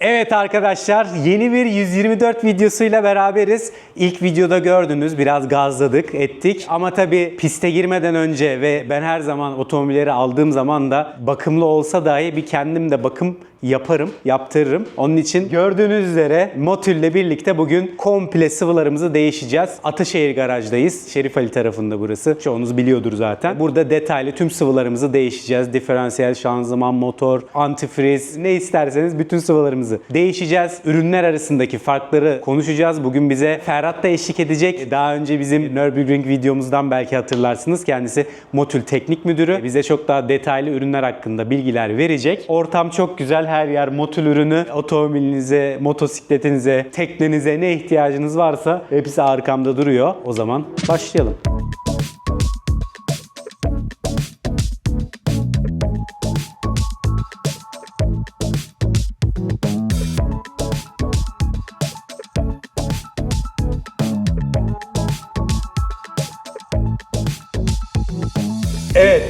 Evet arkadaşlar yeni bir 124 videosuyla beraberiz. İlk videoda gördünüz biraz gazladık ettik ama tabi piste girmeden önce ve ben her zaman otomobilleri aldığım zaman da bakımlı olsa dahi bir kendim de bakım yaparım, yaptırırım. Onun için gördüğünüz üzere Motül'le birlikte bugün komple sıvılarımızı değişeceğiz. Ataşehir garajdayız. Şerif Ali tarafında burası. Çoğunuz biliyordur zaten. Burada detaylı tüm sıvılarımızı değişeceğiz. Diferansiyel, şanzıman, motor, antifriz ne isterseniz bütün sıvılarımızı değişeceğiz. Ürünler arasındaki farkları konuşacağız. Bugün bize Ferhat da eşlik edecek. Daha önce bizim Nürburgring videomuzdan belki hatırlarsınız. Kendisi Motul Teknik Müdürü. Bize çok daha detaylı ürünler hakkında bilgiler verecek. Ortam çok güzel. Her yer Motul ürünü. Otomobilinize, motosikletinize, teknenize ne ihtiyacınız varsa hepsi arkamda duruyor. O zaman başlayalım.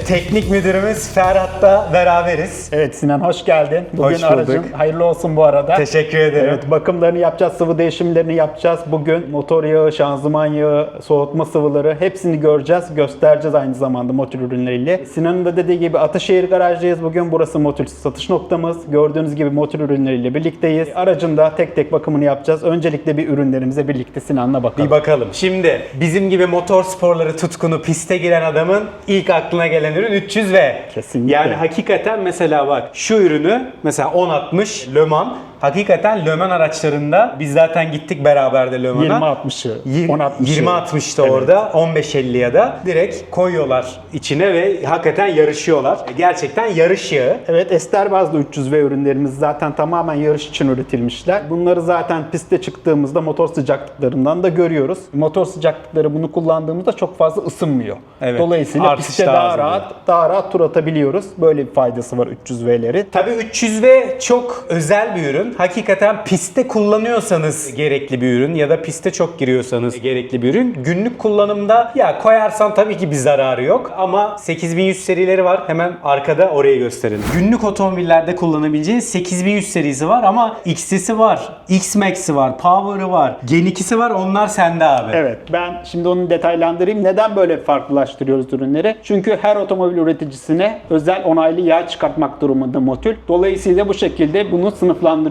Teknik müdürümüz Ferhat'la beraberiz. Evet Sinan hoş geldin. Bugün Hoş bulduk. aracın hayırlı olsun bu arada. Teşekkür ederim. Evet bakımlarını yapacağız, sıvı değişimlerini yapacağız. Bugün motor yağı, şanzıman yağı, soğutma sıvıları hepsini göreceğiz, göstereceğiz aynı zamanda motor ürünleriyle. Sinan'ın da dediği gibi Ataşehir garajdayız bugün. Burası motor satış noktamız. Gördüğünüz gibi motor ürünleriyle birlikteyiz. Aracın da tek tek bakımını yapacağız. Öncelikle bir ürünlerimize birlikte Sinan'la bakalım. Bir bakalım. Şimdi bizim gibi motor sporları tutkunu piste giren adamın ilk aklına gelen ürün 300V. Kesinlikle. Yani hakikaten mesela bak şu ürünü mesela 1060 Le Mans Hakikaten Le Mans araçlarında biz zaten gittik beraber de Le Mans'a. 20-60'ı, Yir- 10-60'ı. 20-60'da Evet. orada 15-50 ya da direkt koyuyorlar içine ve hakikaten yarışıyorlar. Gerçekten yarış yağı. Evet ester bazlı 300V ürünlerimiz zaten tamamen yarış için üretilmişler. Bunları zaten piste çıktığımızda motor sıcaklıklarından da görüyoruz. Motor sıcaklıkları bunu kullandığımızda çok fazla ısınmıyor. Evet, Dolayısıyla artış pistte daha daha, az oluyor. rahat daha rahat tur atabiliyoruz. Böyle bir faydası var 300V'lerin. Tabii 300V çok özel bir ürün. Hakikaten pistte kullanıyorsanız gerekli bir ürün ya da piste çok giriyorsanız gerekli bir ürün. Günlük kullanımda ya koyarsan tabii ki bir zararı yok ama 8100 serileri var. Hemen arkada orayı gösterelim. Günlük otomobillerde kullanabileceğiniz 8100 serisi var ama X'si var, X-Max'i var, Power'ı var, Gen 2'si var. Onlar sende abi. Evet ben şimdi onu detaylandırayım. Neden böyle farklılaştırıyoruz ürünleri? Çünkü her otomobil üreticisine özel onaylı yağ çıkartmak durumunda Motul. Dolayısıyla bu şekilde bunu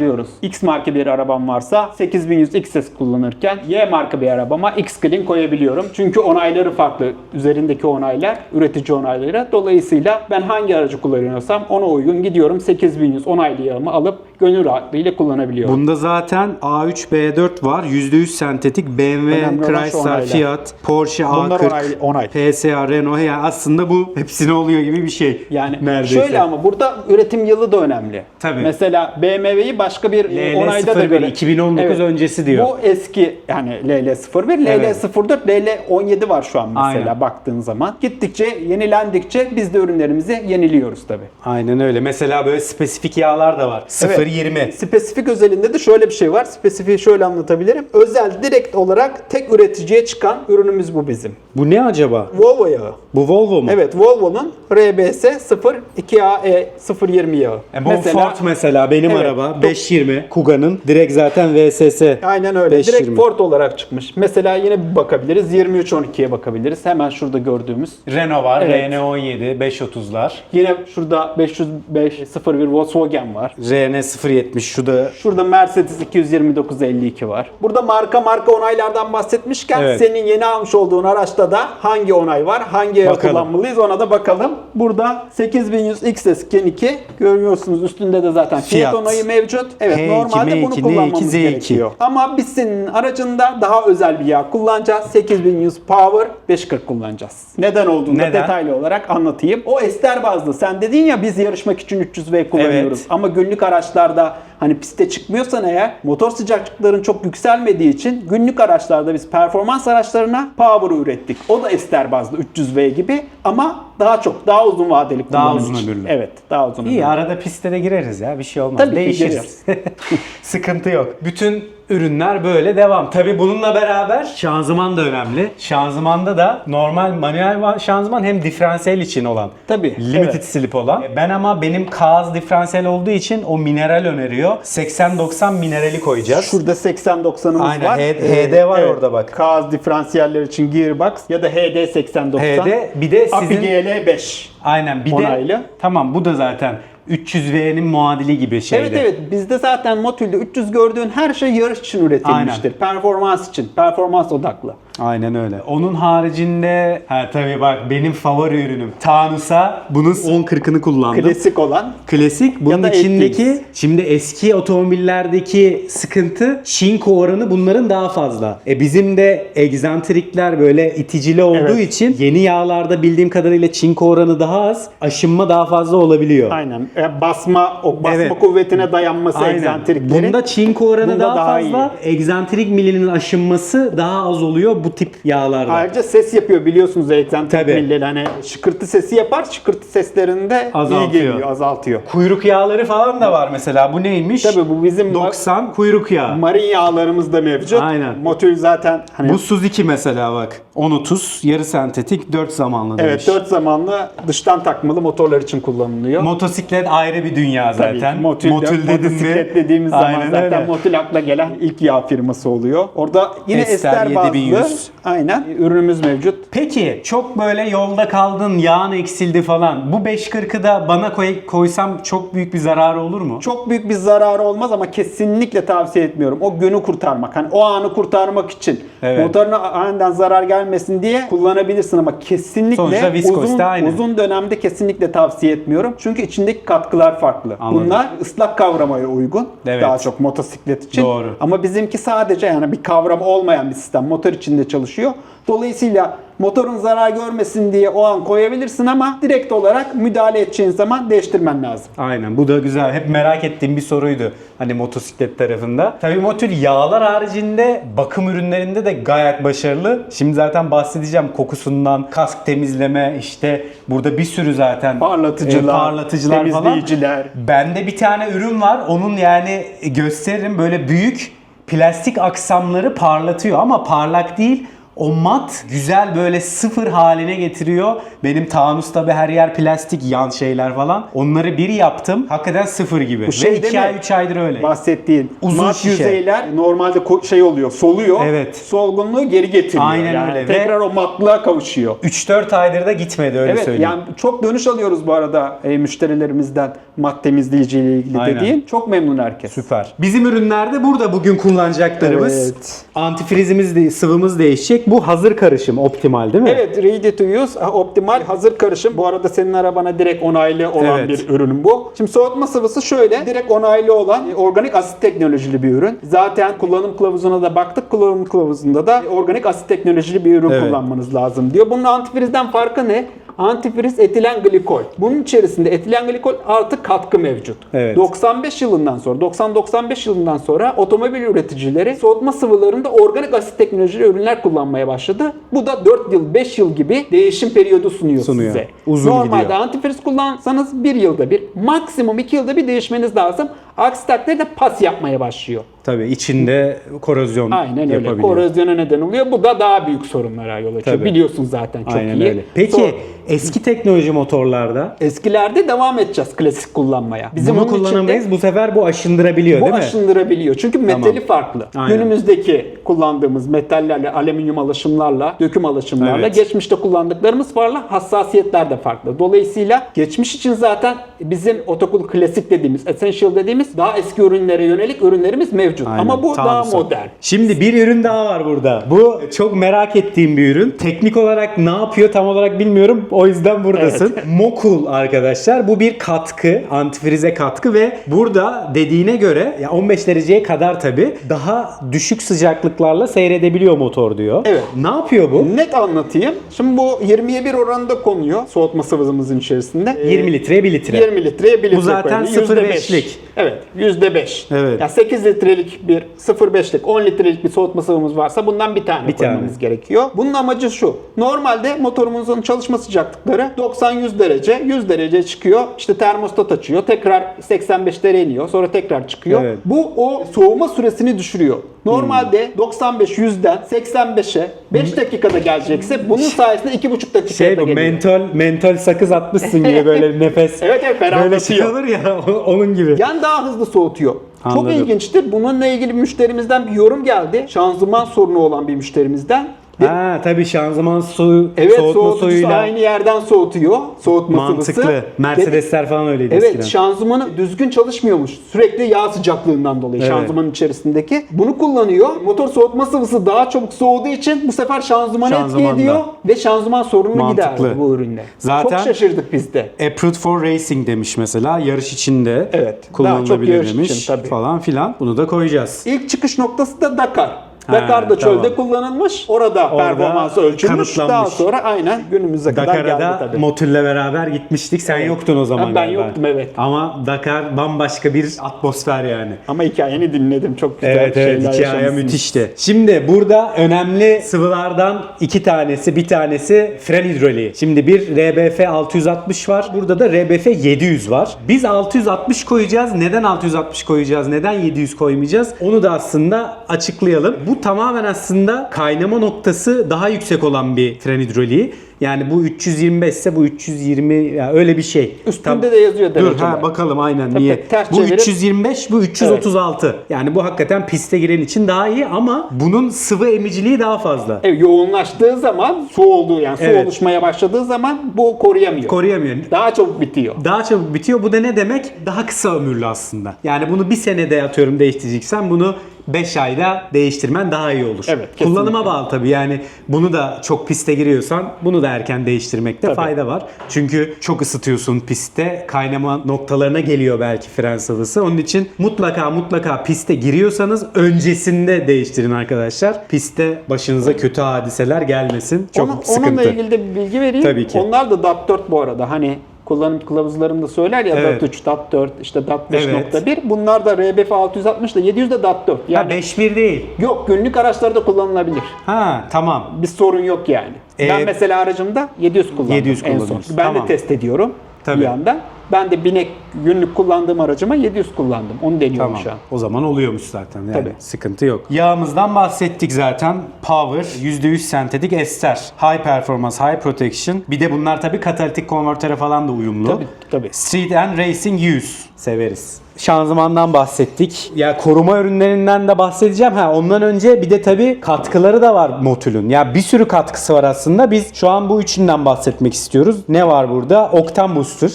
sınıflandırıyoruz. X marka bir arabam varsa 8100 XS kullanırken Y marka bir arabama X Clean koyabiliyorum. Çünkü onayları farklı. Üzerindeki onaylar üretici onayları. Dolayısıyla ben hangi aracı kullanıyorsam ona uygun gidiyorum 8100 onaylı yağımı alıp gönül rahatlığıyla kullanabiliyorum. Bunda zaten A3 B4 var. %100 sentetik. BMW, Chrysler. Fiat, Porsche Bunlar A40, onay- onay. PSA, Renault. Yani aslında bu hepsine oluyor gibi bir şey. Yani Neredeyse. şöyle ama burada üretim yılı da önemli. Tabii. Mesela BMW'yi başka bir LL01 onayda da göre 2019 öncesi diyor. Bu eski yani LL01, Evet. LL04, LL17 var şu an mesela Aynen. baktığın zaman. Gittikçe yenilendikçe biz de ürünlerimizi yeniliyoruz tabii. Aynen öyle. Mesela böyle spesifik yağlar da var. 0.20. Spesifik özelinde de şöyle bir şey var. Spesifiği şöyle anlatabilirim. Özel direkt olarak tek üreticiye çıkan ürünümüz bu bizim. Bu ne acaba? Volvo yağı. Bu Volvo mu? Evet Volvo'nun RBS 02AE 020 yağı. E bu Ford mesela benim Evet. araba 520 Kuga'nın direkt zaten VSS. Aynen öyle. 520. Direkt Ford olarak çıkmış. Mesela yine bir bakabiliriz. 2312'ye bakabiliriz. Hemen şurada gördüğümüz. Renault var. Evet. RN17 530'lar. Yine şurada 505 01 Volkswagen var. RN 070 şu da Şurada Mercedes 22952 var. Burada marka marka onaylardan bahsetmişken Evet. senin yeni almış olduğun araçta da hangi onay var, hangi Bakalım. kullanmalıyız ona da bakalım. Burada 8100 XS Gen 2 görüyorsunuz üstünde de zaten Fiat, Fiat. onayı mevcut. Evet H2, normalde bunu M2, kullanmamız N2, Z2. gerekiyor. Ama biz senin aracında daha özel bir yağ kullanacağız. 8100 Power 540 kullanacağız. Neden olduğunu da Neden? detaylı olarak anlatayım. O ester bazlı. Sen dedin ya biz yarışmak için 300V kullanıyoruz. Evet. Ama günlük araçlarda hani piste çıkmıyorsan eğer motor sıcaklıkların çok yükselmediği için günlük araçlarda biz performans araçlarına power ürettik. O da ester bazlı 300V gibi ama daha çok daha uzun vadeli Daha kullanım uzun için. ömürlü. Evet, daha uzun İyi ömürlü. arada piste de gireriz ya bir şey olmaz. Tabii ki Değişiriz. Sıkıntı yok. Bütün ürünler böyle devam. Tabi bununla beraber şanzıman da önemli. Şanzımanda da normal manuel va- şanzıman hem diferansiyel için olan. Tabii, Limited evet. slip olan. Ben ama benim Kaz diferansiyel olduğu için o mineral öneriyor. Oluyor. 80-90 minerali koyacağız. Şurada 80-90'ımız Aynen, var. H- HD var evet. orada bak. Kaz diferansiyeller için Gearbox ya da HD 80-90. HD, bir de sizin- GL5. Aynen bir Onaylı. de tamam bu da zaten 300V'nin muadili gibi şeyde. Evet evet bizde zaten Motül'de 300 gördüğün her şey yarış için üretilmiştir. Performans için, performans odaklı. Aynen öyle. Onun haricinde ha tabii bak benim favori ürünüm Tanus'a bunun 10-40'ını kullandım. Klasik olan. Klasik. Bunun da içindeki etliyiz. şimdi eski otomobillerdeki sıkıntı şinko oranı bunların daha fazla. E bizim de egzantrikler böyle iticili olduğu Evet. için yeni yağlarda bildiğim kadarıyla çinko oranı daha az, aşınma daha fazla olabiliyor. Aynen. E, basma, o basma Evet. kuvvetine dayanması Aynen. egzantriklerin. Bunda çinko oranı Bunda daha, daha fazla. Egzantrik milinin aşınması daha az oluyor bu tip yağlarda. Ayrıca ses yapıyor biliyorsunuz Tabii. milleri. Hani şıkırtı sesi yapar. Şıkırtı seslerinde iyi Azaltıyor. geliyor, azaltıyor. Kuyruk yağları falan da var mesela. Bu neymiş? Tabii bu bizim 90 kuyruk yağı. marin yağlarımız da mevcut. Aynen. Motul zaten hani Bu Suzuki mesela bak. 10-30 yarı sentetik 4 zamanlı demiş. Evet 4 zamanlı dıştan takmalı motorlar için kullanılıyor. Motosiklet ayrı bir dünya Tabii zaten. ki. Motul, dedin mi? motosiklet dediğimiz zaman Aynen zaten öyle. Motul akla gelen ilk yağ firması oluyor. Orada yine Ester ester, bazlı 7100. aynen ürünümüz mevcut. Peki çok böyle yolda kaldın, yağın eksildi falan. Bu 540'ı da bana koy, koysam çok büyük bir zararı olur mu? Çok büyük bir zararı olmaz ama kesinlikle tavsiye etmiyorum. O günü kurtarmak, hani o anı kurtarmak için Evet. motoruna aniden zarar gelmesin diye kullanabilirsin ama kesinlikle uzun, aynı. uzun dönemde kesinlikle tavsiye etmiyorum. Çünkü içindeki katkılar farklı. Anladım. Bunlar ıslak kavramaya uygun. Evet. Daha çok motosiklet için. Doğru. Ama bizimki sadece yani bir kavram olmayan bir sistem. Motor içinde çalışıyor. Dolayısıyla motorun zarar görmesin diye o an koyabilirsin ama direkt olarak müdahale edeceğin zaman değiştirmen lazım. Aynen bu da güzel. Hep merak ettiğim bir soruydu. Hani motosiklet tarafında. Tabii motor yağlar haricinde bakım ürünlerinde de gayet başarılı. Şimdi zaten bahsedeceğim kokusundan, kask temizleme işte burada bir sürü zaten Parlatıcılar, e, parlatıcılar falan. temizleyiciler. Bende bir tane ürün var. Onun yani gösteririm böyle büyük plastik aksamları parlatıyor ama parlak değil. O mat güzel böyle sıfır haline getiriyor. Benim Tanus tabi her yer plastik yan şeyler falan. Onları bir yaptım. Hakikaten sıfır gibi. Bu şey Ve değil 2 mi? ay 3 aydır öyle. bahsettiğin Uzun mat şişe. yüzeyler normalde ko- şey oluyor, soluyor. Evet. Solgunluğu geri getiriyor. Aynen yani öyle. Tekrar Ve- o matlığa kavuşuyor. 3-4 aydır da gitmedi öyle Evet söyleyeyim. yani çok dönüş alıyoruz bu arada e, müşterilerimizden mat temizleyici ile ilgili Aynen. dediğim. Çok memnun herkes. Süper. Bizim ürünlerde burada bugün kullanacaklarımız. Evet. Antifrizimiz sıvımız değişecek. Bu hazır karışım optimal değil mi? Evet ready to use optimal hazır karışım. Bu arada senin arabana direkt onaylı olan Evet. bir ürün bu. Şimdi soğutma sıvısı şöyle direkt onaylı olan e, organik asit teknolojili bir ürün. Zaten kullanım kılavuzuna da baktık. Kullanım kılavuzunda da organik asit teknolojili bir ürün Evet. kullanmanız lazım diyor. Bunun antifrizden farkı ne? Antifriz etilen glikol. Bunun içerisinde etilen glikol artı katkı mevcut. Evet. 95 yılından sonra 90-95 yılından sonra otomobil üreticileri soğutma sıvılarında organik asit teknolojili ürünler kullanmaya başladı. Bu da 4 yıl 5 yıl gibi değişim periyodu sunuyor, Sunuyor. size. Uzun Normalde gidiyor. antifriz kullansanız 1 yılda bir maksimum 2 yılda bir değişmeniz lazım. Aksi takdirde pas yapmaya başlıyor. Tabii içinde korozyon Aynen öyle. yapabiliyor. Korozyona neden oluyor. Bu da daha büyük sorunlara yol açıyor. Tabii. Biliyorsun zaten çok Aynen iyi. öyle. Peki Sonra- eski teknoloji motorlarda Eskilerde devam edeceğiz klasik kullanmaya. Bizim bunu onun içinde- kullanamayız. Bu sefer bu aşındırabiliyor Bu değil mi? aşındırabiliyor. Çünkü metali farklı. Aynen. Günümüzdeki kullandığımız metallerle, alüminyum alaşımlarla, döküm alaşımlarla, Evet. geçmişte kullandıklarımız farklı, hassasiyetler de farklı. Dolayısıyla geçmiş için zaten bizim otokul klasik dediğimiz, essential dediğimiz daha eski ürünlere yönelik ürünlerimiz mevcut. Aynen, Ama bu daha Tanrısı. modern. Şimdi bir ürün daha var burada. Bu çok merak ettiğim bir ürün. Teknik olarak ne yapıyor tam olarak bilmiyorum. O yüzden buradasın. Mokul arkadaşlar. Bu bir katkı. Antifrize katkı ve burada dediğine göre ya 15 dereceye kadar tabi daha düşük sıcaklıklarla seyredebiliyor motor diyor. Evet. Ne yapıyor bu? Net anlatayım. Şimdi bu 20'ye 1 oranında konuyor soğutma sıvımızın içerisinde. Ee, 20 litreye 1 litre. 20 litreye 1 litre zaten koyuyor. Yüzde 0.5'lik. beş. Evet %5. Evet. Ya 8 litrelik bir 0.5'lik 10 litrelik bir soğutma sıvımız varsa bundan bir tane Bir koymamız tane. gerekiyor. Bunun amacı şu. Normalde motorumuzun çalışma sıcaklıkları 90-100 derece. 100 derece çıkıyor. İşte termostat açıyor. Tekrar 85 derece iniyor. Sonra tekrar çıkıyor. Evet. Bu o soğuma süresini düşürüyor. Normalde 95-100'den 85'e 5 dakikada gelecekse bunun sayesinde 2,5 dakikada Şey bu geliyor. mentol mentol sakız atmışsın gibi böyle nefes. Evet evet Böyle şey ferahlatıyor. olur ya onun gibi. Yani daha hızlı soğutuyor. Çok Anladım. ilginçtir. Bununla ilgili bir müşterimizden bir yorum geldi. Şanzıman sorunu olan bir müşterimizden. Ha tabii şanzıman su Evet soğutma suyuyla aynı yerden soğutuyor. Soğutma mantıklı. sıvısı. Mercedesler falan öyleydi Evet eskiden. şanzımanı düzgün çalışmıyormuş. Sürekli yağ sıcaklığından dolayı Evet. şanzımanın içerisindeki. Bunu kullanıyor. Motor soğutma sıvısı daha çabuk soğuduğu için bu sefer şanzımanı etki ediyor ve şanzıman sorununu giderdi bu üründe. Zaten- Çok şaşırdık biz de. Approved for Racing demiş mesela. Yarış içinde Evet, daha çok kullanılabilir demiş için tabii. falan filan. Bunu da koyacağız. İlk çıkış noktası da Dakar. Dakar'da çölde tamam. kullanılmış. Orada, Orada performansı ölçülmüş. Daha sonra aynen günümüze kadar Dakar'a geldi da tabii. Motül'le beraber gitmiştik. Sen Evet. yoktun o zaman ben galiba. yoktum, evet. Ama Dakar bambaşka bir atmosfer yani. Ama hikayeni dinledim. Çok güzel Evet şeyler evet hikaye müthişti. Şimdi burada önemli sıvılardan iki tanesi bir tanesi fren hidroliği. Şimdi bir RBF 660 var. Burada da RBF 700 var. Biz 660 koyacağız. Neden 660 koyacağız? Neden 700 koymayacağız? Onu da aslında açıklayalım. Bu tamamen aslında kaynama noktası daha yüksek olan bir fren hidroliği. Yani bu 325 ise bu 320 ya öyle bir şey. Üstünde Tam- de yazıyor Dur dereceler. ha bakalım aynen Tabii, niye. ters Bu çevirip- 325 bu 336. Yani bu hakikaten piste giren için daha iyi ama bunun sıvı emiciliği daha fazla. Evet, yoğunlaştığı zaman su olduğu yani su Evet. oluşmaya başladığı zaman bu koruyamıyor. Koruyamıyor. Daha çabuk bitiyor. Daha çabuk bitiyor. Bu da ne demek? Daha kısa ömürlü aslında. Yani bunu bir senede atıyorum değiştireceksen bunu 5 ayda değiştirmen daha iyi olur. Evet, kesinlikle. Kullanıma bağlı tabii. Yani bunu da çok piste giriyorsan bunu da erken değiştirmekte Tabii. fayda var. Çünkü çok ısıtıyorsun pistte. Kaynama noktalarına geliyor belki fren sıvısı. Onun için mutlaka mutlaka piste giriyorsanız öncesinde değiştirin arkadaşlar. Pistte başınıza kötü hadiseler gelmesin. Çok Ona- sıkıntı. Onunla ilgili de bir bilgi vereyim. Tabii ki. Onlar da DAT4 bu arada. Hani kullanım kılavuzlarında söyler ya Evet. DAT3, DAT4, işte DAT Evet. 5.1. Bunlar da RBF 660 ile 700 de DAT4. Ha Yani 5.1 değil. yok günlük araçlarda kullanılabilir. Ha tamam. Bir sorun yok yani. Ee, ben mesela aracımda 700 kullandım 700 en son. Ben Tamam. de test ediyorum Tabii. bir yandan. Ben de binek günlük kullandığım aracıma 700 kullandım. Onu deniyorum Tamam. şu an. O zaman oluyormuş zaten. Yani Tabii. sıkıntı yok. Yağımızdan bahsettik zaten. Power, %100 sentetik ester. High performance, high protection. Bir de bunlar tabii katalitik konvertöre falan da uyumlu. Tabii, tabii. Street and Racing Use severiz. Şanzımandan bahsettik. Ya koruma ürünlerinden de bahsedeceğim. Ha ondan önce bir de tabii katkıları da var Motül'ün. Ya bir sürü katkısı var aslında. Biz şu an bu üçünden bahsetmek istiyoruz. Ne var burada? Octane Booster.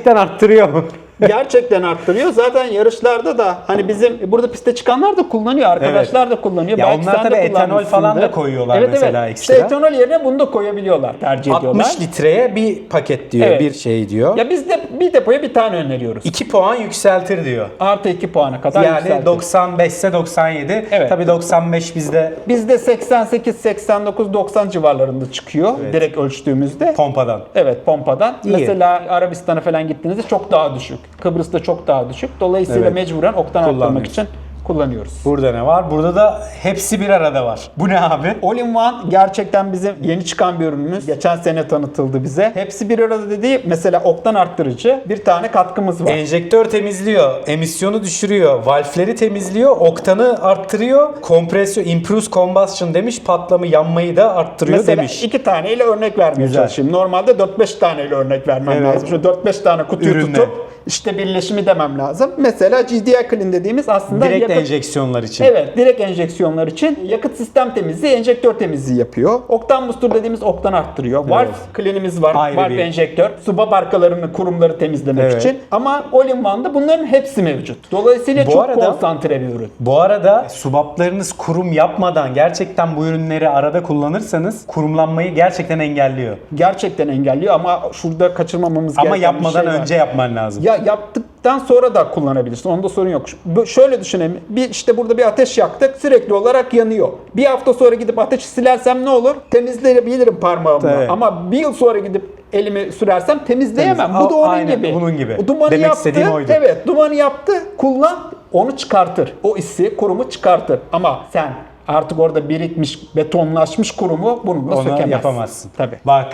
Gerçekten arttırıyor? Gerçekten arttırıyor. Zaten yarışlarda da hani bizim burada piste çıkanlar da kullanıyor. Arkadaşlar da kullanıyor. Ya Belki onlar tabii etanol falan da koyuyorlar evet, mesela evet. ekstra. İşte etanol yerine bunu da koyabiliyorlar. Tercih ediyorlar. 60 litreye bir paket diyor, Evet. bir şey diyor. Ya biz de bir depoya bir tane öneriyoruz. 2 puan yükseltir diyor. Artı 2 puana kadar Yani yükseltir. 95 ise 97. Evet. Tabii 95 bizde Bizde 88, 89, 90 civarlarında çıkıyor direkt ölçtüğümüzde. pompadan. Evet pompadan. İyi. Mesela Arabistan'a falan gittiğinizde çok daha düşük. Kıbrıs'ta çok daha düşük. Dolayısıyla Evet. mecburen oktan arttırmak Kullanmıyoruz. için kullanıyoruz. Burada ne var? Burada da hepsi bir arada var. Bu ne abi? All-in-One gerçekten bizim yeni çıkan bir ürünümüz. Geçen sene tanıtıldı bize. Hepsi bir arada dediği mesela oktan arttırıcı bir tane katkımız var. Enjektör temizliyor, emisyonu düşürüyor, valfleri temizliyor, oktanı arttırıyor, kompresyon, improves combustion demiş, patlama yanmayı da arttırıyor Mesela demiş. iki taneyle örnek vermeye Güzel. çalışayım. Normalde 4-5 taneyle örnek vermem Evet. lazım. Şöyle 4-5 tane kutuyu Ürünle. tutup işte birleşimi demem lazım. Mesela GDI Clean dediğimiz aslında Direkt yakıt- enjeksiyonlar için. Evet, direkt enjeksiyonlar için yakıt sistem temizliği, enjektör temizliği yapıyor. Oktan booster dediğimiz oktan arttırıyor. Valve clean'imiz var. Ayrı Valve bir- enjektör. Suba barkalarını, kurumları temizlemek Evet. için. Ama All-in-One'da bunların hepsi mevcut. Dolayısıyla Bu çok arada- konsantre bir ürün. Bu arada subaplarınız kurum yapmadan gerçekten bu ürünleri arada kullanırsanız kurumlanmayı gerçekten engelliyor. Gerçekten engelliyor ama şurada kaçırmamamız Ama gereken bir yapmadan şey var. önce yapman lazım. Ya yaptıktan sonra da kullanabilirsin. Onda sorun yok. Şöyle düşünelim. Bir işte burada bir ateş yaktık. Sürekli olarak yanıyor. Bir hafta sonra gidip ateşi silersem ne olur? Temizleyebilirim parmağımla. Evet. Ama bir yıl sonra gidip elimi sürersem temizleyemem. Temiz. Bu da onun Aynen, gibi. bunun gibi. O dumanı Demek yaptı. istediğim oydu. Evet, dumanı yaptı. Kullan. Onu çıkartır. O isi, kurumu çıkartır. Ama sen artık orada birikmiş, betonlaşmış kurumu bununla Onu sökemezsin. yapamazsın. Tabii. Bak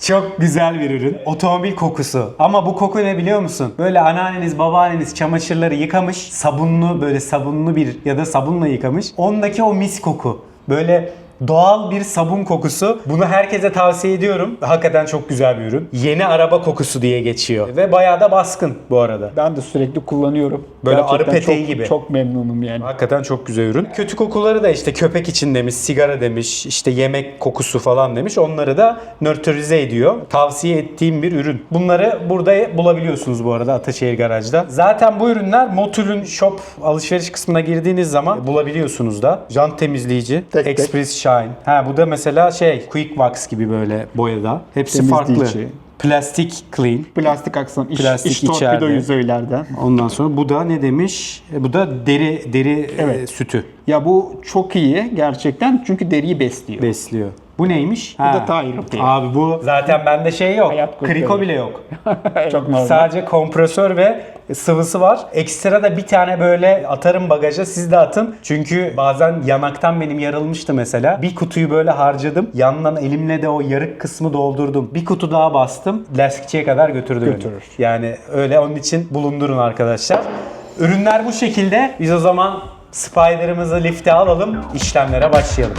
çok güzel bir ürün. Otomobil kokusu. Ama bu koku ne biliyor musun? Böyle anneanneniz, babaanneniz çamaşırları yıkamış. Sabunlu böyle sabunlu bir ya da sabunla yıkamış. Ondaki o mis koku. Böyle Doğal bir sabun kokusu. Bunu herkese tavsiye ediyorum. Hakikaten çok güzel bir ürün. Yeni araba kokusu diye geçiyor. Ve bayağı da baskın bu arada. Ben de sürekli kullanıyorum. Böyle arı peteği çok, gibi. Çok memnunum yani. Hakikaten çok güzel ürün. Kötü kokuları da işte köpek için demiş, sigara demiş, işte yemek kokusu falan demiş. Onları da nötralize ediyor. Tavsiye ettiğim bir ürün. Bunları burada bulabiliyorsunuz bu arada Ataşehir Garaj'da. Zaten bu ürünler Motul'ün shop alışveriş kısmına girdiğiniz zaman bulabiliyorsunuz da. Jant temizleyici, Tek tek. Shine. Ha bu da mesela şey Quick Wax gibi böyle boyada. Hepsi farklı. Temizleyici. Plastik Clean. Plastik aksan, iş, Plastik iş torpido içeride. yüzeylerden. Ondan sonra bu da ne demiş? E, bu da deri deri e, Evet. sütü. Ya bu çok iyi gerçekten çünkü deriyi besliyor. besliyor. Bu neymiş? Bu da Tire Repair. Abi bu zaten bende şey yok. Kriko bile yok. çok normal. Sadece kompresör ve sıvısı var. Ekstra da bir tane böyle atarım bagaja siz de atın. Çünkü bazen yanaktan benim yarılmıştı mesela. Bir kutuyu böyle harcadım. Yandan elimle de o yarık kısmı doldurdum. Bir kutu daha bastım. Lastikçiye kadar götürdü beni. Götürür. Yani öyle onun için bulundurun arkadaşlar. Ürünler bu şekilde. Biz o zaman Spider'ımızı lifte alalım. işlemlere başlayalım.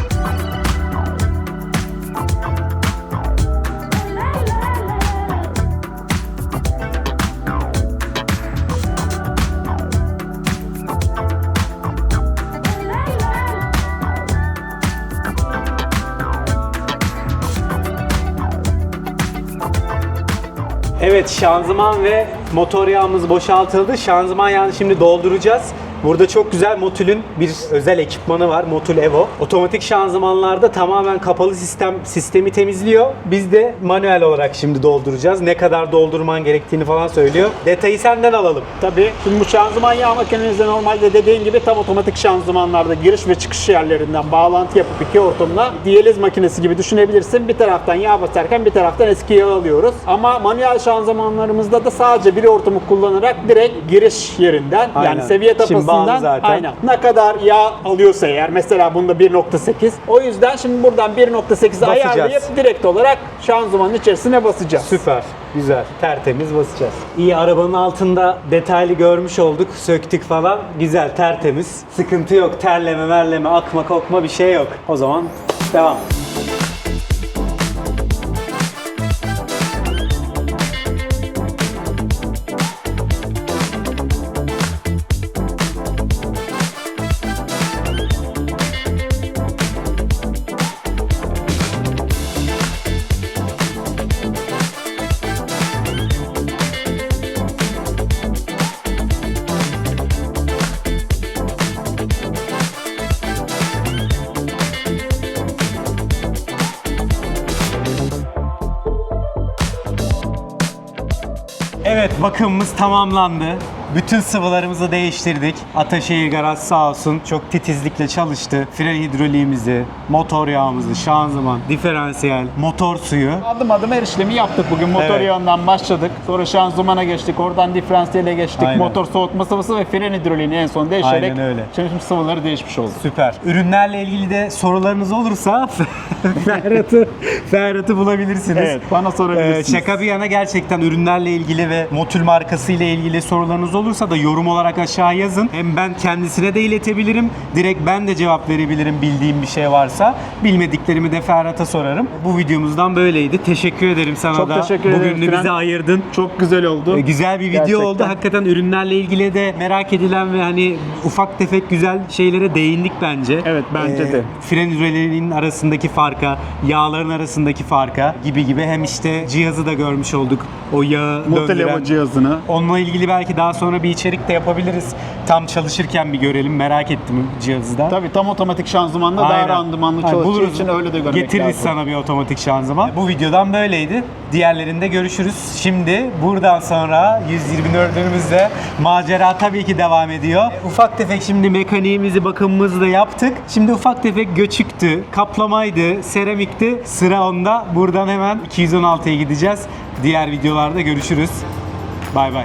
Şanzıman ve motor yağımız boşaltıldı. Şanzıman yağını şimdi dolduracağız. Burada çok güzel Motul'ün bir özel ekipmanı var. Motul Evo. Otomatik şanzımanlarda tamamen kapalı sistem sistemi temizliyor. Biz de manuel olarak şimdi dolduracağız. Ne kadar doldurman gerektiğini falan söylüyor. Detayı senden alalım. Tabii. Şimdi bu şanzıman yağ makinenizde normalde dediğin gibi tam otomatik şanzımanlarda giriş ve çıkış yerlerinden bağlantı yapıp iki hortumla diyaliz makinesi gibi düşünebilirsin. Bir taraftan yağ basarken bir taraftan eski yağ alıyoruz. Ama manuel şanzımanlarımızda da sadece bir hortumu kullanarak direkt giriş yerinden Aynen. yani seviye Şimdi bağlı tapasından zaten. aynen. Ne kadar yağ alıyorsa eğer mesela bunda 1.8 o yüzden şimdi buradan 1.8'i ayarlayıp direkt olarak şanzımanın içerisine basacağız. Süper. Güzel. Tertemiz basacağız. İyi arabanın altında detaylı görmüş olduk. Söktük falan. Güzel tertemiz. Sıkıntı yok. Terleme merleme akma kokma bir şey yok. O zaman devam. Bakımımız tamamlandı. Bütün sıvılarımızı değiştirdik. Ataşehir Garaj sağ olsun çok titizlikle çalıştı. Fren hidroliğimizi, motor yağımızı, şanzıman, diferansiyel, motor suyu. Adım adım her işlemi yaptık bugün. Motor Evet. yağından başladık. Sonra şanzımana geçtik. Oradan diferansiyele geçtik. Aynen. Motor soğutma sıvısı ve fren hidroliğini en son değişerek. Aynen öyle. Şimdi sıvıları değişmiş oldu. Süper. Ürünlerle ilgili de sorularınız olursa Ferhat'ı Ferhat'ı bulabilirsiniz. Evet bana Ee, sorabilirsiniz. şaka bir yana gerçekten ürünlerle ilgili ve Motul markası ile ilgili sorularınız olursa da yorum olarak aşağı yazın. Hem ben kendisine de iletebilirim. Direkt ben de cevap verebilirim bildiğim bir şey varsa. Bilmediklerimi de Ferhat'a sorarım. Bu videomuzdan böyleydi. Teşekkür ederim sana Çok da. teşekkür ederim Bugün de bizi ayırdın. Çok güzel oldu. Ee, Güzel bir video Gerçekten. oldu. Hakikaten ürünlerle ilgili de merak edilen ve hani ufak tefek güzel şeylere değindik bence. Evet, bence de. Fren hücrelerinin arasındaki farka, yağların arasındaki farka gibi gibi hem işte cihazı da görmüş olduk. O yağı Motel döndüren. Cihazını. Onunla ilgili belki daha sonra bir içerik de yapabiliriz. Tam çalışırken bir görelim. Merak ettim cihazı da. Tabii tam otomatik şanzımanla daha Aynen. randımanlı Aynen, çalıştığı buluruz. için öyle de görmek Getiririz lazım. sana bir otomatik şanzıman. Bu videodan böyleydi. Diğerlerinde görüşürüz. Şimdi buradan sonra 124'ümüzle macera tabii ki devam ediyor. Ufak tefek şimdi mekaniğimizi, bakımımızı da yaptık. Şimdi ufak tefek göçüktü, kaplamaydı, seramikti. Sıra onda. Buradan hemen 216'ya gideceğiz. Diğer videolarda görüşürüz. Bay bay.